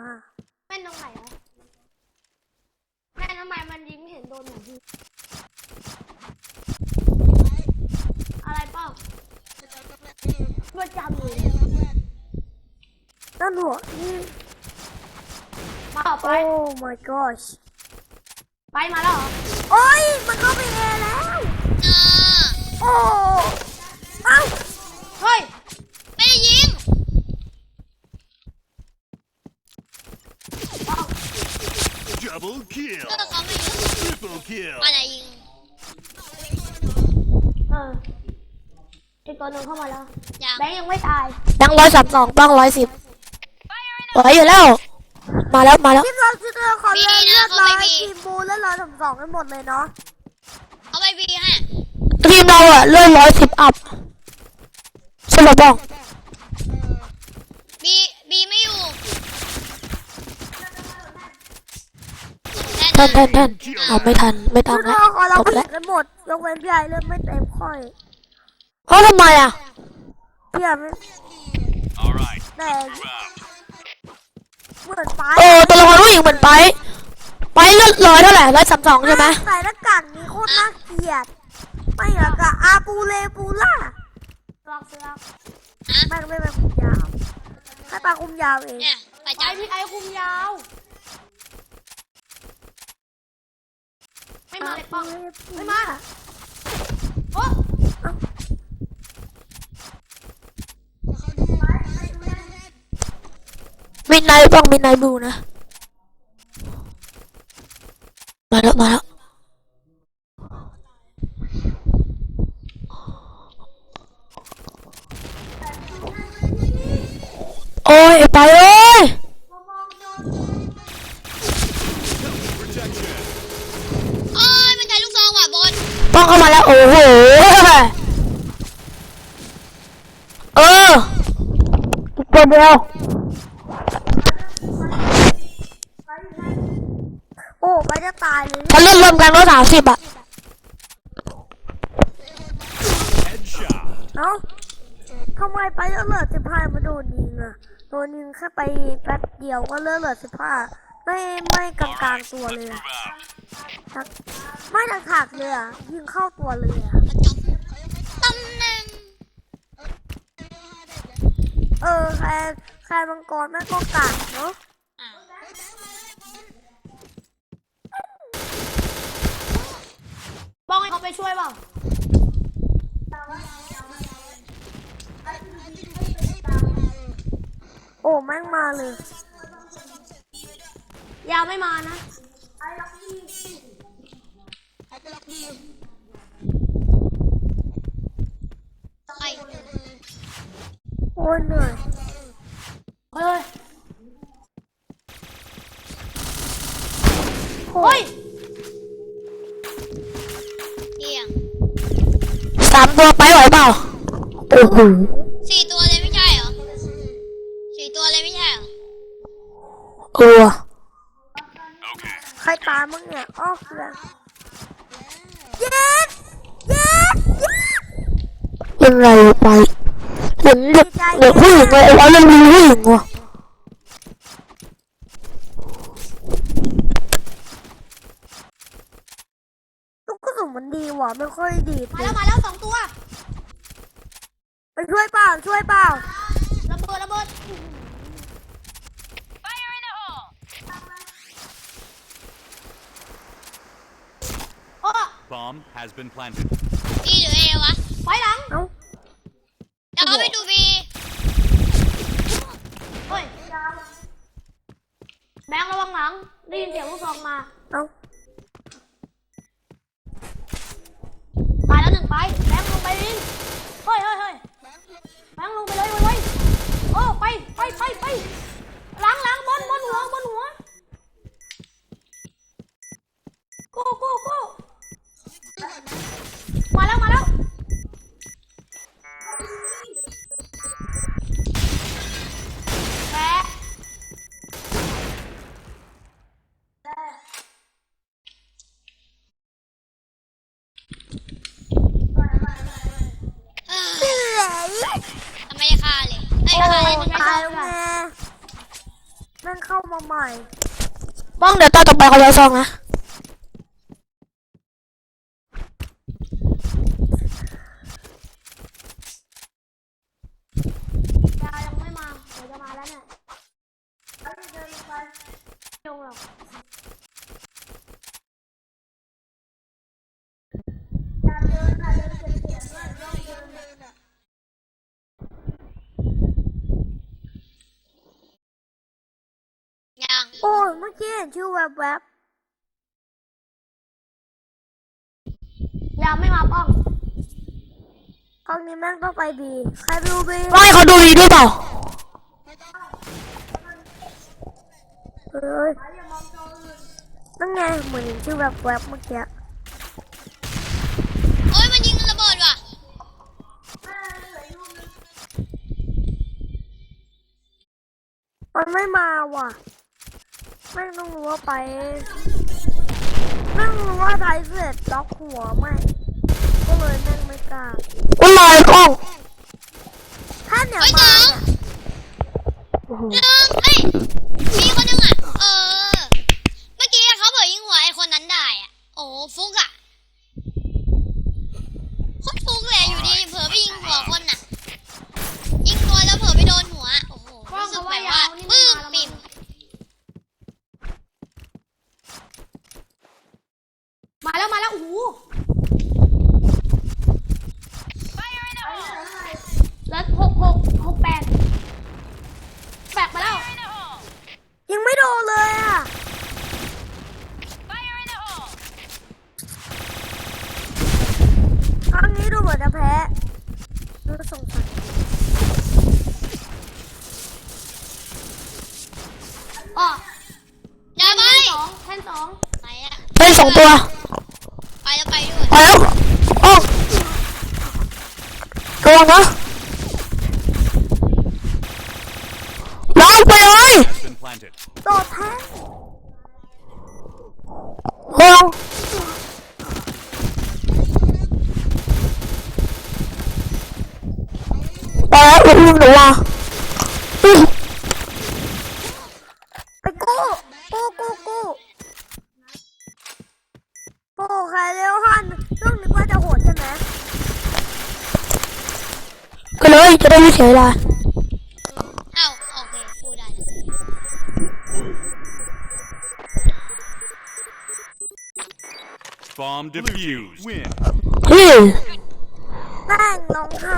อ่าแม่นตรงไหนวะแม่นทำไมมันยิงไม่เห็นโดนหนูพี่อะไรเปล่าประจำเลยนั่นหัวนี่มาต่อไป โอ้ my gosh ไปมาแล้วเหรอโอ้ยมันเข้าไปเอแล้ว โอ้ เอ้า เฮ้ย ไม่ได้ยิง Double kill. ก็เขาไม่ยิง Triple kill. อะไรยิงเอออีกตัวหนึ่งเข้ามาแล้วยังแบงค์ยังไม่ตายยังร้อยสามสองบ้างร้อยสิบไหวอยู่แล้ว มาแล้วมาแล้ว พี่เราคือเราขอเลือกเลือกร้อยทีมบูและร้อยสามสองให้หมดเลยเนาะเขาไปบีให้ทีมเราอะเลื่อนร้อยสิบอัพใช่หรือบ้าง บีบีไม่อยู่แทท่านนท่านท่านเอาไม่ทันไม่ทัคืนอแล้วเราขอเราจบผิแล้ดวกันหมดยกเว้นพี่ไอเริ่มไม่เต็มค่อยเอ้าทำไมอะพี่ไอไม่ All right. แต่ Move out. เหมือนไปโอ้ตัวละครผู้หญิงเหมือนไปไปเลื่อนร้อยเท่าไหร่ร้อยสามสองใช่ไหมใส่หน้ากากนี้โคตรน่าเกลียดไม่เหรอกะอาปูเลปูล่าลองซื้อแล้วแม่งไม่เป็นคุมยาวให้ปลาคุมยาวเองเนี่ยไปไปจับพี่ไอคุมยาว มาเลยป้องไม่มาโอ้มินไนป้องมินไนบูนะ มาแล้ว มาแล้วโอ้ยไปเอ้ย Protection. โอ้ยมันใช้ลูกซองว่ะบน ป้องเข้ามาแล้วโอ้โหเออตัว เดียวโอ้ไปจะตายเลยเขาเล่นรวมกันก็สามสิบอะ Headshot. เอ้าทำไมไปแล้วเหลือสิบห้ามาโดนยิงอะโดนยิงแค่ไปแป๊บเดียวก็เลือดเหลือสิบห้าไม่ไม่กลางกลางๆตัวเลยอะ Move out. ทักไม่ทางถักเลยอะยิงเข้าตัวเลยอะ มาจับตำแหน่ง เออแค่แค่มังกรแม่งก็กากเนาะอะป้องให้เขาไปช่วยเปล่าโอ้แม่งมาเลย ยาวไม่มานะ ใคร โอ้ยเหนื่อยเฮ้ยเฮ้ยเที่ยงสามตัวไปไหวเปล่าโอ้โหสี่ตัวเลยไม่ใช่เหรอสี่ตัวเลยไม่ใช่เหรอเออ Okay. ใครตายมั้งเนี่ยอ้อเพื่อนเย็ดเย็ดเย็ดยังไงไป เห็นเด็กเด็กผู้หญิงเลยเอาเรื่องมีผู้หญิงว่ะลูกกระสุนมันดีว่ะไม่ค่อยดีมาแล้วมาแล้วสองตัว ไปช่วยเปล่าช่วยเปล่าระเบิดระเบิดโอ้ Bomb has been planted. บีหรือเอวะ ไปหลัง เอ้า เดี๋ยวเขาไปดูบี เฮ้ย แบงค์ระวังห ลังได้ยินเสียงลูกซองมาเอ้าตายแล้วหนึ่งไปแบงค์ลงไปดินเฮ้ยเฮ้ยเฮ้ยแบงค์ลงไปเลยไวไยทำไมได้ฆ่ายไอ้ยฆ่าเลยมันไม่ตาฆ่ายแล้วไงนั่นงเข้ามาใหม่บ้องเดี๋ยวตาต่อไปเขาจะซองนะ ยายังไม่มาเดี๋ยวจะมาแล้วเนี่ยลงหรอก ยังโอ้ยเมื่อกี้เห็นชื่อแวบยาไม่มาป้องๆครั้งนี้แม่งต้องไปบีใครไปดูบีว่าให้เขาดูดีด้วยเปล่าเฮ้ยนั่นไงเหมือนเห็นชื่อแวบๆเมื่อกี้โอ้ยมันยิงระเบิดว่ะมันไม่มาว่ะ แม่งต้องรู้ว่าไปแม่งรู้ว่าไทยเสร็จล็อกหัวไม่ก็เลยแม่งไม่กล้าอุ้ยลอยกล้องถ้าเนี่ยเฮ้ยมาเจอเนี่ยโอ้โห หนึ่งเอ้ยมีคนหนึงอะ เออ เมื่อกี้อะเขาเผยยิงหัวไอ้คนนั้นได้อะ โอ้โหฟุกอะโคตรฟุกเลยอยู่ดีเผลอไปยิงหัวคนน่ะ ยิงตัวแล้วเผลอไปโดนหัว โอ้โห รู้สึกแบบว่าปลื้มปิ่ม มาแล้วมาแล้วโอ้โหแล้วหกหกหกแปดแปดมาแล้ว ยังไม่โดนเลยอะครั้งนี้ดูเหมือนจะแพ้ดูสงสัย อ๋ออย่าไปสองแท่นสองไหนอะเป็นสองตัวไปแล้วไปด้วยไปแล้วอ้องระวังนะลองไปเลย Been planted. โดดแท้งลองไปแล้วอุ้มหนูว่ะอื้อ ไปกู้กู้กู้กู้โอ้ใครเร็วฮันต้องนึกว่าจะโหดใช่ไหม ก็ เลยจะได้ไม่เสียเวลาเอ้าโอเคพูดได้แล้ว Bomb defused. Win. เฮ้ยแม่งร้องไห้